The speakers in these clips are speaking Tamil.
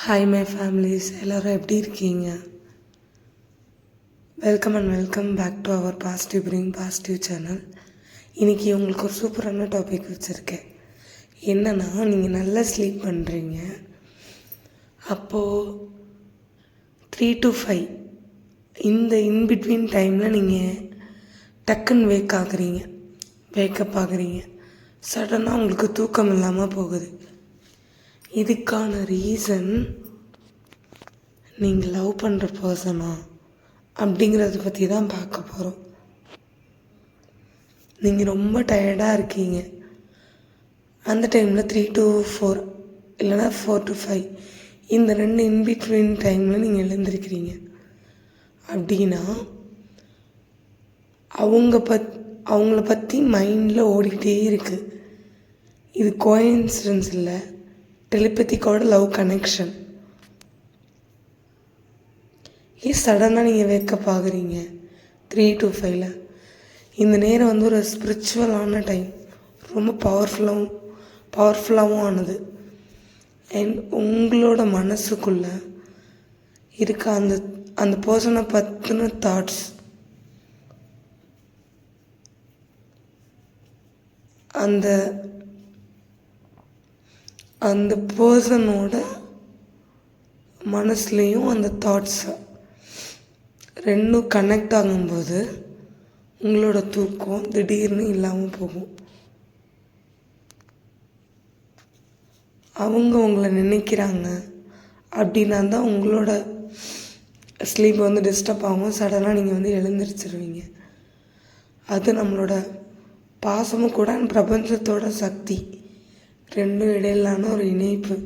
ஹாய் மை ஃபேமிலிஸ் எல்லோரும் எப்படி இருக்கீங்க? Welcome and welcome back to our positive bring positive channel இன்றைக்கி உங்களுக்கு ஒரு சூப்பரான டாபிக் வச்சுருக்கேன். என்னென்னா நீங்கள் நல்லா ஸ்லீப் பண்ணுறீங்க அப்போது த்ரீ டு ஃபைவ் இந்த இன்பிட்வீன் டைமில் நீங்கள் டக்குன்னு வேக் ஆகுறீங்க. வேக்கப் ஆகுறீங்க. சடனாக உங்களுக்கு தூக்கம் இல்லாமல் போகுது. இதுக்கான ரீசன் நீங்கள் லவ் பண்ணுற பர்சனா அப்படிங்கிறத பற்றி தான் பார்க்க போகிறோம் நீங்கள் ரொம்ப டயர்டாக இருக்கீங்க. அந்த டைமில் த்ரீ டு ஃபோர் இல்லைனா ஃபோர் டு ஃபைவ் இந்த ரெண்டு இன்பிட்வீன் டைமில் நீங்கள் எழுந்திருக்கிறீங்க. அப்படின்னா அவங்க பத் அவங்கள பற்றி மைண்டில் ஓடிக்கிட்டே இருக்குது இது கோயின்சிடன்ஸ் இல்லை. டெலிபதிக்கோட லவ் கனெக்ஷன் ஏன் சடனாக நீங்கள் வேக்கப் ஆகுறீங்க? த்ரீ டு ஃபைவ்ல இந்த நேரம் வந்து ஒரு ஸ்பிரிச்சுவலான டைம் ரொம்ப பவர்ஃபுல்லாகவும் பவர்ஃபுல்லாகவும் ஆனது. அண்ட் உங்களோட மனசுக்குள்ளே இருக்க அந்த அந்த பர்சனை பற்றின தாட்ஸ் அந்த அந்த பர்சனோட மனசுலேயும் அந்த தாட்ஸை ரெண்டும் கனெக்ட் ஆகும்போது உங்களோட தூக்கம் திடீர்னு இல்லாமல் போகும். அவங்க உங்களை நினைக்கிறாங்க அப்படின்னா தான் உங்களோட ஸ்லீப் வந்து டிஸ்டர்ப் ஆகும். சடனாக நீங்கள் வந்து எழுந்திரிச்சிருவீங்க. அது நம்மளோட பாசமும் கூட பிரபஞ்சத்தோட சக்தி. ரெண்டும் இடையிலான ஒரு இணைப்பு.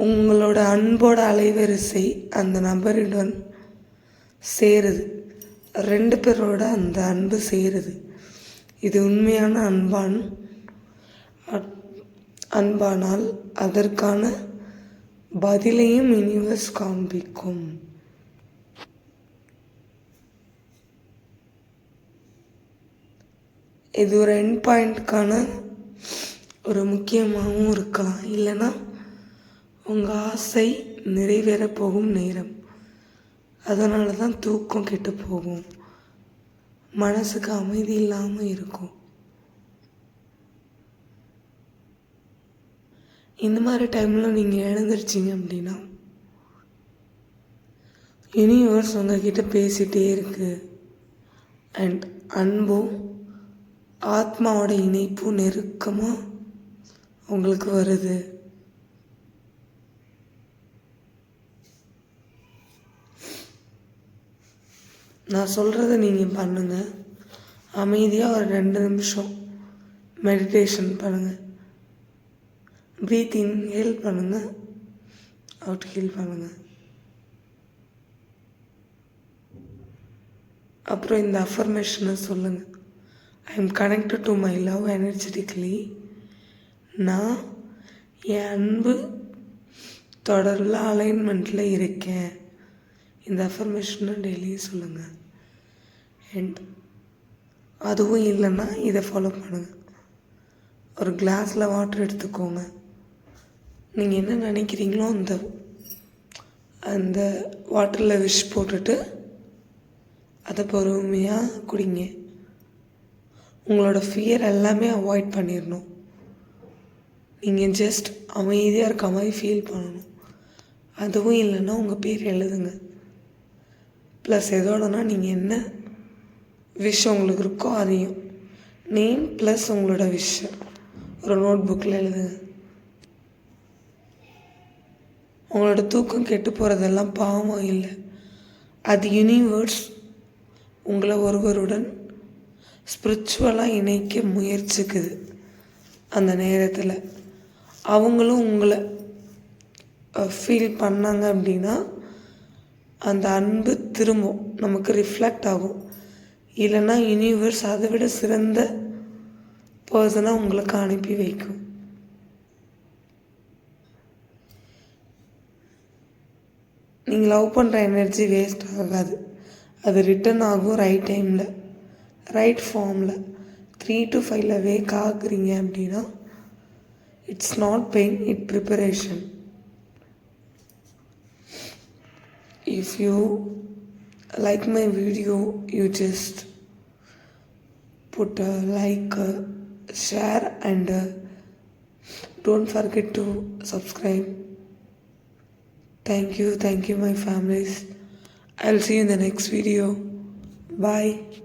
உங்களோட அன்போட அலைவரிசை அந்த நபரிடம் சேருது. ரெண்டு பேரோட அந்த அன்பு சேருது. இது உண்மையான அன்பான் அன்பானால் அதற்கான பதிலையும் யூனிவர்ஸ் காண்பிக்கும். இது ஒரு என் பாயிண்ட்க்கான ஒரு முக்கியமாகவும் இருக்கலாம். இல்லைன்னா உங்கள் ஆசை நிறைவேற போகும் நேரம். அதனால தான் தூக்கம் கெட்டு போகும். மனசுக்கு அமைதி இல்லாமல் இருக்கும். இந்த மாதிரி டைமில் நீங்கள் எழுந்திருச்சிங்க அப்படின்னா யூனிவர்ஸ் உங்ககிட்ட பேசிகிட்டே இருக்குது அண்ட் அன்பும் ஆத்மாவோட இணைப்பு நெருக்கமாக உங்களுக்கு வருது. நான் சொல்கிறத நீங்கள் பண்ணுங்கள் அமைதியாக ஒரு ரெண்டு நிமிஷம் மெடிடேஷன் பண்ணுங்கள் ப்ரீத் இன் ஹீல் பண்ணுங்கள் அவுட் ஹீல் பண்ணுங்கள் அப்புறம் இந்த அஃபர்மேஷனை சொல்லுங்கள் I am connected to my love energetically நான் என் அன்பு தொடரில் அலைன்மெண்ட்டில் இருக்கேன். இந்த அஃபர்மேஷனை டெய்லியும் சொல்லுங்கள் அண்ட் அதுவும் இல்லைன்னா இதை ஃபாலோ பண்ணுங்கள் ஒரு கிளாஸில் வாட்டர் எடுத்துக்கோங்க. நீங்கள் என்ன நினைக்கிறீங்களோ அந்த அந்த வாட்டரில் விஷ் போட்டுட்டு அதை பொறுமையாக குடிங்க. உங்களோட ஃபியர் எல்லாமே அவாய்ட் பண்ணிடணும் நீங்கள் ஜஸ்ட் அமைதியாக இருக்க மாதிரி ஃபீல் பண்ணணும். அதுவும் இல்லைன்னா உங்கள் பேர் எழுதுங்க. ப்ளஸ் எதோடனா நீங்கள் என்ன விஷ் உங்களுக்கு இருக்கோ அதையும். நேம் ப்ளஸ் உங்களோட விஷ் ஒரு நோட் புக்கில் எழுதுங்க. உங்களோட தூக்கம் கெட்டு போகிறதெல்லாம் பாவம் இல்லை. அது யூனிவர்ஸ் உங்களை ஒருவருடன் ஸ்பிரிச்சுவலாக இணைக்க முயற்சிக்குது அந்த நேரத்தில். அவங்களும் உங்களை ஃபீல் பண்ணாங்க அப்படின்னா அந்த அன்பு திரும்பும். நமக்கு ரிஃப்ளெக்ட் ஆகும். இல்லைன்னா யூனிவர்ஸ் அதை விட சிறந்த பர்சனாக உங்களுக்கு அனுப்பி வைக்கும். நீங்கள் லவ் பண்ணுற எனர்ஜி வேஸ்ட் ஆகாது. அது ரிட்டர்ன் ஆகும் ரைட் டைமில் ரைட் ஃபார்மில் த்ரீ டு ஃபைவ்ல வேக் ஆகுறீங்க அப்படின்னா It's not pain, it's preparation. If you like my video, you just put a like, uh, share, and uh, don't forget to subscribe. Thank you, thank you, my families. I'll see you in the next video. Bye.